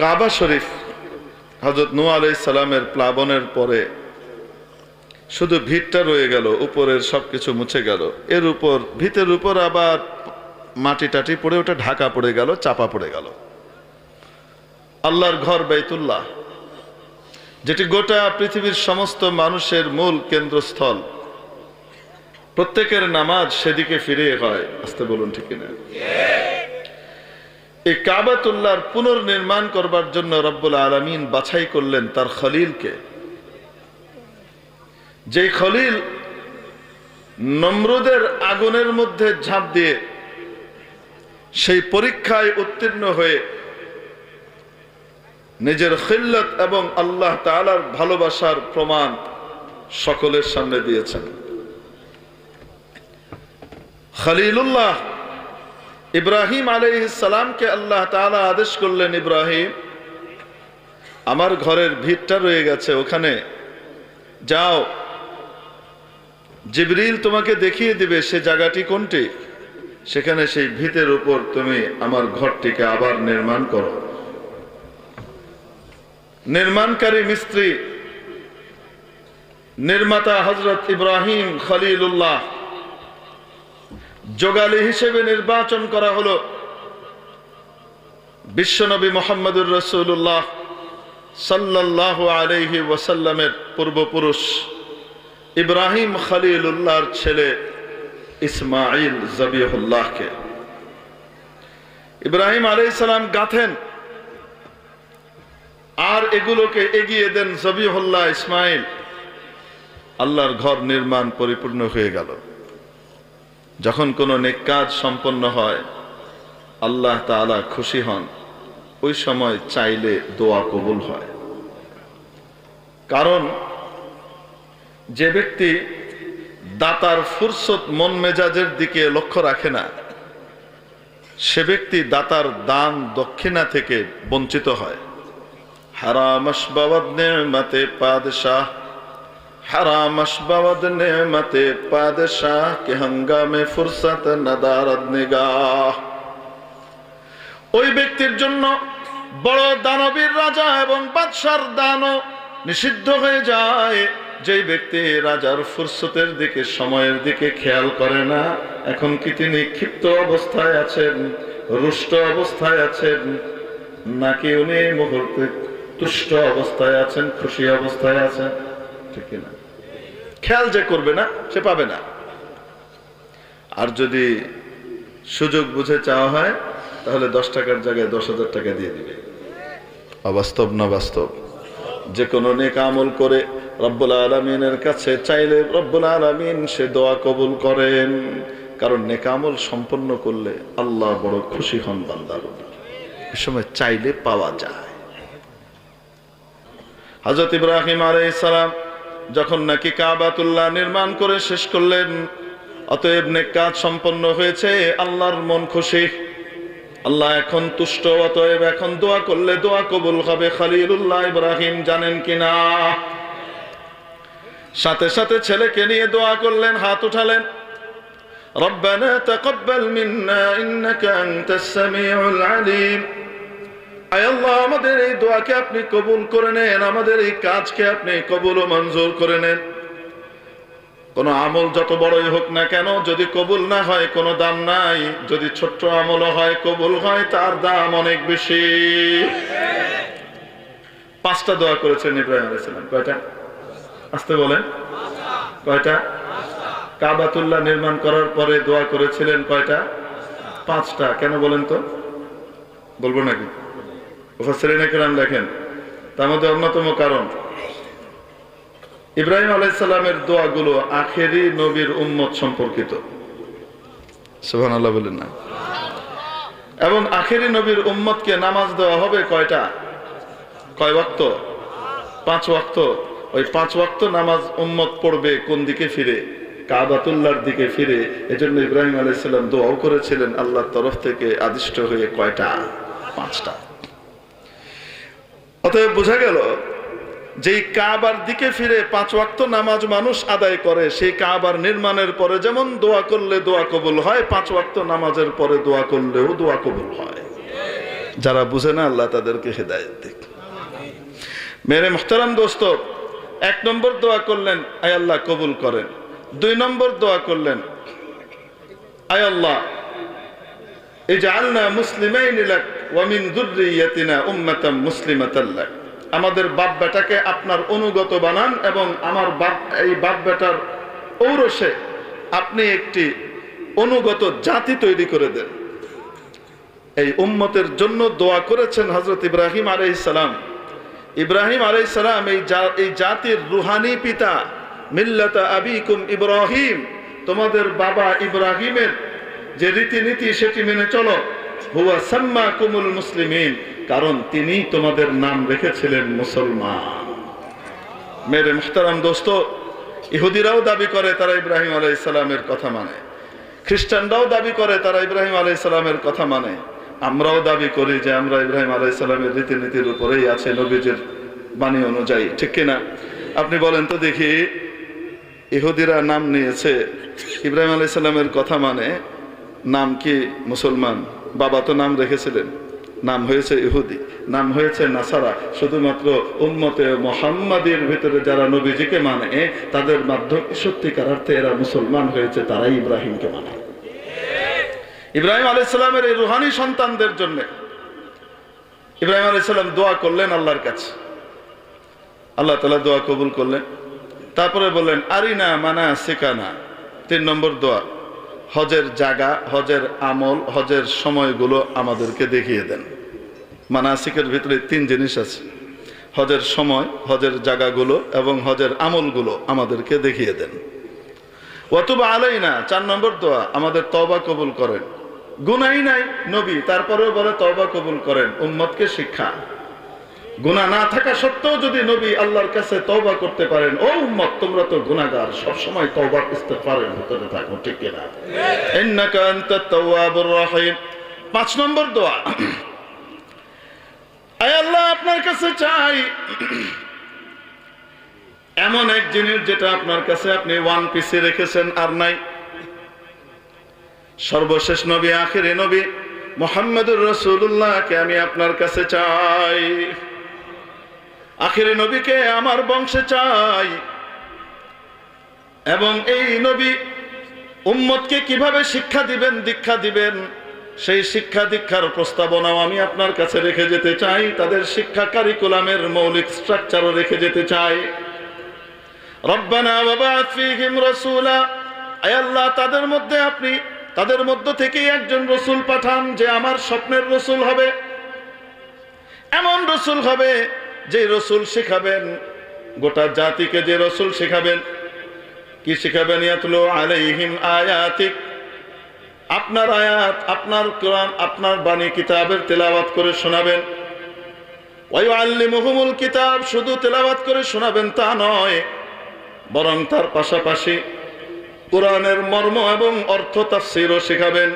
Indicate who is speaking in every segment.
Speaker 1: কাবা শরীফ হজরত নু আলাই সালামের প্লাবনের পরে শুধু ভিতটা রয়ে গেল, উপরের সবকিছু মুছে গেল। এর উপর, ভিতের উপর আবার মাটি টাটি পড়ে, ওটা ঢাকা পড়ে গেল, চাপা পড়ে গেল। আল্লাহর ঘর বাইতুল্লাহ যেটি গোটা পৃথিবীর সমস্ত মানুষের মূল কেন্দ্রস্থল। প্রত্যেকের নামাজ সেদিকে ফিরে হয়, আসতে বলুন ঠিক না এই কাবাতুল্লাহর পুনর্নির্মাণ করবার জন্য রব্বুল আলমিন বাছাই করলেন তার খলিলকে। যে খলিল নমরুদের আগুনের মধ্যে ঝাঁপ দিয়ে সেই পরীক্ষায় উত্তীর্ণ হয়ে নিজের খিল্লত এবং আল্লাহ তালার ভালোবাসার প্রমাণ সকলের সামনে দিয়েছেন। খলিলুল্লাহ ইব্রাহিম আলাইসালামকে আল্লাহ তাআলা আদেশ করলেন, ইব্রাহিম, আমার ঘরের ভিতটা রয়ে গেছে, ওখানে যাও। জিবরিল তোমাকে দেখিয়ে দিবে সে জায়গাটি কোনটি। সেখানে সেই ভিতের উপর তুমি আমার ঘরটিকে আবার নির্মাণ করো। নির্মাণকারী মিস্ত্রি, নির্মাতা হজরত ইব্রাহিম খলিলুল্লাহ যোগালী হিসেবে নির্বাচন করা হলো। বিশ্বনবী মোহাম্মদুর রসুল্লাহ সাল্লাহ আলহি ওয়াসাল্লামের পূর্বপুরুষ ইব্রাহিম খলিলুল্লাহর ছেলে ইসমাইল জবিহুল্লাহকে। ইব্রাহিম আলাইসালাম গাথেন, আর এগুলোকে এগিয়ে দেন জবিহুল্লাহ ইসমাইল আল্লাহর ঘর নির্মাণ পরিপূর্ণ হয়ে গেল। যখন কোনো নেক কাজ সম্পন্ন হয়, আল্লাহ তাআলা খুশি হন। ওই সময় চাইলে দোয়া কবুল হয়। কারণ যে ব্যক্তি দাতার ফুরসত মন মেজাজের দিকে লক্ষ্য রাখে না, সে ব্যক্তি দাতার দান দক্ষিণা থেকে বঞ্চিত হয়। হারামস বাবাদ নেমাতে পাদশাহ حرام اشبود نعمت پادشاہ کے ہنگامے فرصت ندارد نگاہ ওই ব্যক্তির জন্য বড় দানবীর রাজা এবং নিষিদ্ধ হয়ে যায়। যেই ব্যক্তি রাজার ফুরসতের দিকে, সময়ের দিকে খেয়াল করে না, এখন কি তিনি ক্ষিপ্ত অবস্থায় আছেন, রুষ্ট অবস্থায় আছেন, নাকি উনি মুহূর্তে তুষ্ট অবস্থায় আছেন, খুশি অবস্থায় আছেন? ঠিক না খেয়াল যে করবে না, সে পাবে না। আর যদি সুযোগ বুঝে চাওয়া হয়, তাহলে দশ টাকার জায়গায় দশ হাজার টাকা দিয়ে দিবে। অবাস্তব না বাস্তব? যে কোনো নেক আমল করে রব্বুল আলমিনের কাছে চাইলে রব্বুল আলমিন সে দোয়া কবুল করেন। কারণ নেকামল সম্পন্ন করলে আল্লাহ বড় খুশি হন বান্দার এ সময় চাইলে পাওয়া যায়। হজরত ইব্রাহিম আলাইহিস সালাম যখন নাকি কাবাতুল্লাহ নির্মাণ করে শেষ করলেন অতএব নেক কাজ সম্পন্ন হয়েছে আল্লাহর মন খুশি আল্লাহ এখন তুষ্ট অতএব এখন দোয়া করলে দোয়া কবুল হবে খালিলুল্লাহ ইব্রাহিম জানেন কিনা সাথে সাথে ছেলেকে নিয়ে দোয়া করলেন হাত উঠালেন ربنا تقبل منا إنك أنت السميع العليم আয় আল্লাহ, আমাদের এই দোয়াকে আপনি কবুল করে নেন, আমাদের এই কাজকে আপনি কবুল ও মঞ্জুর করে নেন। কোন আমল যত বড়ই হোক না কেন, যদি কবুল না হয়, কোনো দাম নাই। যদি ছোট্ট আমল হয়, কবুল হয়, তার দাম অনেক বেশি। পাঁচটা দোয়া করেছেন ইব্রাহিম আলাইসালাম কয়টা? আসতে বলেন। কয়টা? কাবাতুল্লাহ নির্মাণ করার পরে দোয়া করেছিলেন কয়টা? পাঁচটা। কেন বলেন তো? বলব নাকি? লেখেন, তার মধ্যে অন্যতম কারণ, ইব্রাহিম আলাইসাল্লামের দোয়াগুলো আখেরি নবীর উম্মত সম্পর্কিত। না। এবং আখেরি নবীর উম্মতকে নামাজ দেওয়া হবে কয়টা? কয় ওয়াক্ত? পাঁচ ওয়াক্ত। ওই পাঁচ ওয়াক্ত নামাজ উম্মত পড়বে কোন দিকে ফিরে? কাবাতুল্লাহর দিকে ফিরে। এজন্য ইব্রাহিম আলাইসাল্লাম দোয়াও করেছিলেন আল্লাহর তরফ থেকে আদিষ্ট হয়ে কয়টা? পাঁচটা। অতএব বোঝা গেল, যেই কাবার দিকে ফিরে পাঁচ ওয়াক্ত নামাজ মানুষ আদায় করে, সেই কাবার নির্মাণের পরে যেমন দোয়া করলে দোয়া কবুল হয়, পাঁচ ওয়াক্ত নামাজের পরে দোয়া করলেও দোয়া কবুল হয়। যারা বুঝে না, আল্লাহ তাদেরকে হেদায়ত দিক। মেরে মোহতারাম দোস্ত, এক নম্বর দোয়া করলেন, আয় আল্লাহ, কবুল করেন। দুই নম্বর দোয়া করলেন, আয় আল্লাহ এই যে আল্লাহ মুসলিমাইন লাক ওয়া মিন যুররিয়াতিনা উম্মাতাম মুসলিমাতাল লাক আমাদের বাপ বেটাকে আপনার অনুগত বানান এবং আমার বাপ, এই বাপ বেটার ঔরসে আপনি একটি অনুগত জাতি তৈরি করে দেন। এই উম্মতের জন্য দোয়া করেছেন হজরত ইব্রাহিম আলাইহিস সালাম। ইব্রাহিম আলাইহিস সালাম এই এই জাতির রুহানি পিতা, মিল্লাতা আবিকুম ইব্রাহিম। তোমাদের বাবা ইব্রাহিমের যে রীতিনীতি সেটি মেনে চলো। হুয়া সাম্মা মুসলিমিন, কারণ তিনি তোমাদের নাম রেখেছিলেন মুসলমান। মেরে মুখতারাম দোস্ত, ইহুদিরাও দাবি করে তারা ইব্রাহিম আলাই সালামের কথা মানে। খ্রিস্টানরাও দাবি করে তারা ইব্রাহিম আলাই সালামের কথা মানে। আমরাও দাবি করি যে আমরা ইব্রাহিম আলাই সালামের রীতিনীতির উপরেই আছে নবীজের বাণী অনুযায়ী, ঠিক কিনা আপনি বলেন তো দেখি, ইহুদিরা নাম নিয়েছে, ইব্রাহিম আলাই সালামের কথা মানে নাম কি মুসলমান? বাবা তো নাম রেখেছিলেন। নাম হয়েছে ইহুদি, নাম হয়েছে নাসারা। শুধুমাত্র উম্মতে মোহাম্মদের ভিতরে যারা নবীজিকে মানে তাদের মাধ্যমে সত্যিকার অর্থে এরা মুসলমান হয়েছে, তারাই ইব্রাহিমকে মানে। ইব্রাহিম আলাইসাল্লামের এই রুহানি সন্তানদের জন্য ইব্রাহিম আলাইসাল্লাম দোয়া করলেন আল্লাহর কাছে। আল্লাহ তালা দোয়া কবুল করলেন। তারপরে বললেন, আরিনা মানা সেকানা তিন নম্বর দোয়া। হজের জায়গা, হজের আমল, হজের সময়গুলো আমাদেরকে দেখিয়ে দেন। মানাসিকের ভিতরে তিন জিনিস আছে। হজের সময়, হজের জায়গাগুলো এবং হজের আমলগুলো আমাদেরকে দেখিয়ে দেন। অতুবা আলাই না চার নম্বর দোয়া, আমাদের তবা কবুল করেন। গুনাই নাই নবী, তারপরেও বলে তবা কবুল করেন, উম্মতকে শিক্ষা। গুনাহ না থাকা সত্ত্বেও যদি নবী আল্লাহর কাছে তওবা করতে পারেন, ও উম্মত, তোমরা তো গুনাহগার সব সময় তওবা ইস্তেগফারের ভিতরে থাকো, ঠিক কিনা? ইন্নাকা আনতাত তাওয়াবুর পাঁচ নম্বর দোয়া। আল্লাহ, আপনার কাছে চাই। এমন এক জিনিস যেটা আপনার কাছে আপনি ওয়ান পিসে রেখেছেন, আর নাই। সর্বশেষ নবী, আখিরে নবী, মোহাম্মদুর রসুল্লাহকে আমি আপনার কাছে চাই। আখিরে নবীকে আমার বংশে চাই। এবং এই নবী উম্মতকে কীভাবে শিক্ষা দিবেন, দীক্ষা দিবেন, সেই শিক্ষা দীক্ষার প্রস্তাবনাও আমি আপনার কাছে রেখে যেতে চাই, তাদের শিক্ষা কারিকুলামের মৌলিক স্ট্রাকচারও রেখে যেতে চাই। আল্লাহ, তাদের মধ্যে আপনি, তাদের মধ্য থেকেই একজন রসুল পাঠান যে আমার স্বপ্নের রসুল হবে। এমন রসুল হবে যে রসুল শেখাবেন, গোটা জাতিকে যে রসুল শেখাবেন, কি শেখাবেন? ইয়াতলো আলাইহিম আয়াতিক। আপনার আয়াত, আপনার কোরআন, আপনার বাণী কিতাবের তেলাওয়াত করে শোনাবেন। ওই আল্লিমুহুমুল কিতাব শুধু তেলাওয়াত করে শোনাবেন তা নয়, বরং তার পাশাপাশি কোরআনের মর্ম এবং অর্থ তাফসিরও শেখাবেন।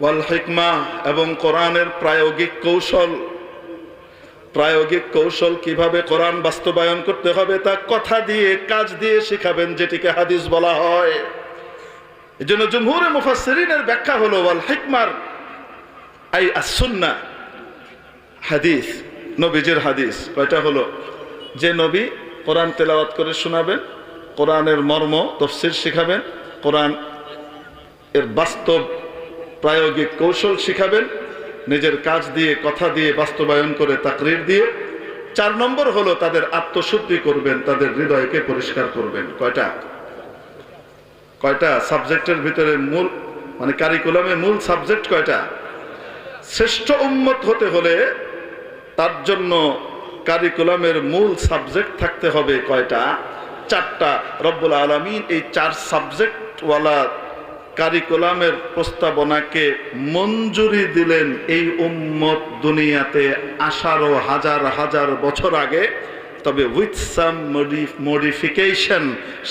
Speaker 1: ওয়াল হিকমা এবং কোরআনের প্রায়োগিক কৌশল প্রায়োগিক কৌশল কীভাবে কোরআন বাস্তবায়ন করতে হবে তা কথা দিয়ে, কাজ দিয়ে শিখাবেন, যেটিকে হাদিস বলা হয়। এই জন্য জমহুরে মুফাসসিরিনের ব্যাখ্যা হলো, ওয়াল হিকমার, আই আসুন্না হাদিস, নবীজির হাদিস। কয়টা হলো? যে নবী কোরআন তেলাওয়াত করে শোনাবেন, কোরআনের মর্ম তফসির শিখাবেন, কোরআন এর বাস্তব প্রায়োগিক কৌশল শিখাবেন নিজের কাজ দিয়ে, কথা দিয়ে, বাস্তবায়ন করে, তাকরির দিয়ে। চার নম্বর হলো তাদের আত্মশুদ্ধি করবেন, তাদের হৃদয়কে পরিষ্কার করবেন। কয়টা? কয়টা? সাবজেক্টের ভিতরে মূল মানে কারিকুলামে মূল সাবজেক্ট কয়টা? শ্রেষ্ঠ উন্মত হতে হলে তার জন্য কারিকুলামের মূল সাবজেক্ট থাকতে হবে কয়টা? চারটা। রব্বুল আলমিন এই চার সাবজেক্টওয়ালা কারিকুলামের প্রস্তাবনাকে মঞ্জুরি দিলেন এই উম্মত দুনিয়াতে আঠারো হাজার হাজার বছর আগে তবে উইথ সাম মডিফিকেশন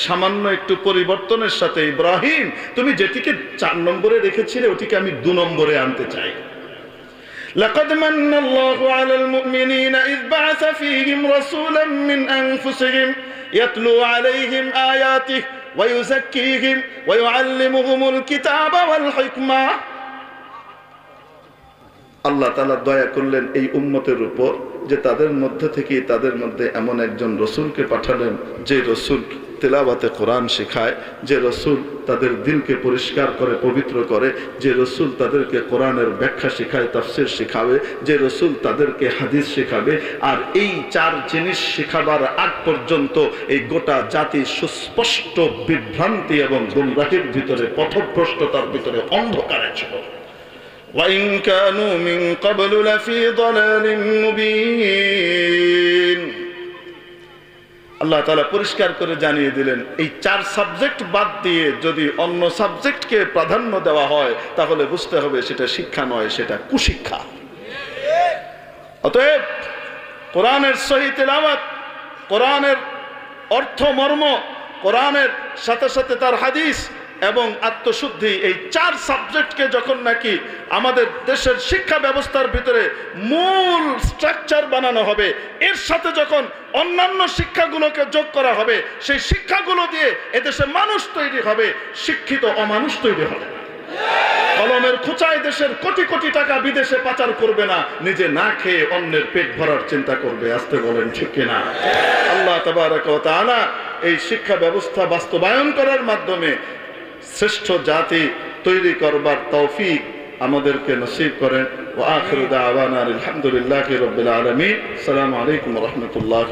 Speaker 1: সামান্য একটু পরিবর্তনের সাথে ইব্রাহিম তুমি যেটিকে চার নম্বরে রেখেছিলে ওটিকে আমি দু নম্বরে আনতে চাই لقد من الله على المؤمنين إذ بعث فيهم رسولا من أنفسهم يتلو عليهم آياته ويزكيهم ويعلمهم الكتاب والحكمة আল্লাহ তালা দয়া করলেন এই উম্মতের উপর যে তাদের মধ্যে থেকেই তাদের মধ্যে এমন একজন রসুলকে পাঠালেন যে রসুল তেলাবাতে কোরআন শেখায় যে রসুল তাদের দিলকে পরিষ্কার করে পবিত্র করে যে রসুল তাদেরকে কোরআনের ব্যাখ্যা শেখায় তাফসির শেখাবে যে রসুল তাদেরকে হাদিস শেখাবে আর এই চার জিনিস শেখাবার আগ পর্যন্ত এই গোটা জাতি সুস্পষ্ট বিভ্রান্তি এবং গুমরাহির ভিতরে পথভ্রষ্টতার ভিতরে অন্ধকারে ছিল وإن كانوا من قبل لفي ضلال مبين আল্লাহ তালা পরিষ্কার করে জানিয়ে দিলেন, এই চার সাবজেক্ট বাদ দিয়ে যদি অন্য সাবজেক্টকে প্রাধান্য দেওয়া হয়, তাহলে বুঝতে হবে সেটা শিক্ষা নয়, সেটা কুশিক্ষা। অতএব কোরআনের সহিত কোরআনের অর্থ মর্ম কোরআনের সাথে সাথে তার হাদিস এবং আত্মশুদ্ধি, এই চার সাবজেক্টকে যখন নাকি আমাদের দেশের শিক্ষা ব্যবস্থার ভিতরে মূল স্ট্রাকচার বানানো হবে, এর সাথে যখন অন্যান্য শিক্ষাগুলোকে যোগ করা হবে, সেই শিক্ষাগুলো দিয়ে এদেশে মানুষ তৈরি হবে, শিক্ষিত অমানুষ তৈরি হবে। কলমের খুচায় দেশের কোটি কোটি টাকা বিদেশে পাচার করবে না, নিজে না খেয়ে অন্যের পেট ভরার চিন্তা করবে, আসতে বলেন ঠিক কিনা? আল্লাহ তাবারক তাআলা এই শিক্ষা ব্যবস্থা বাস্তবায়ন করার মাধ্যমে শ্রেষ্ঠ জাতি তৈরি করবার তৌফিক আমাদেরকে নসিব করেন। ও আখির আবান আলহামদুলিল্লাহ রবিল আলমী সালামু আলাইকুম রহমতুল্লাহ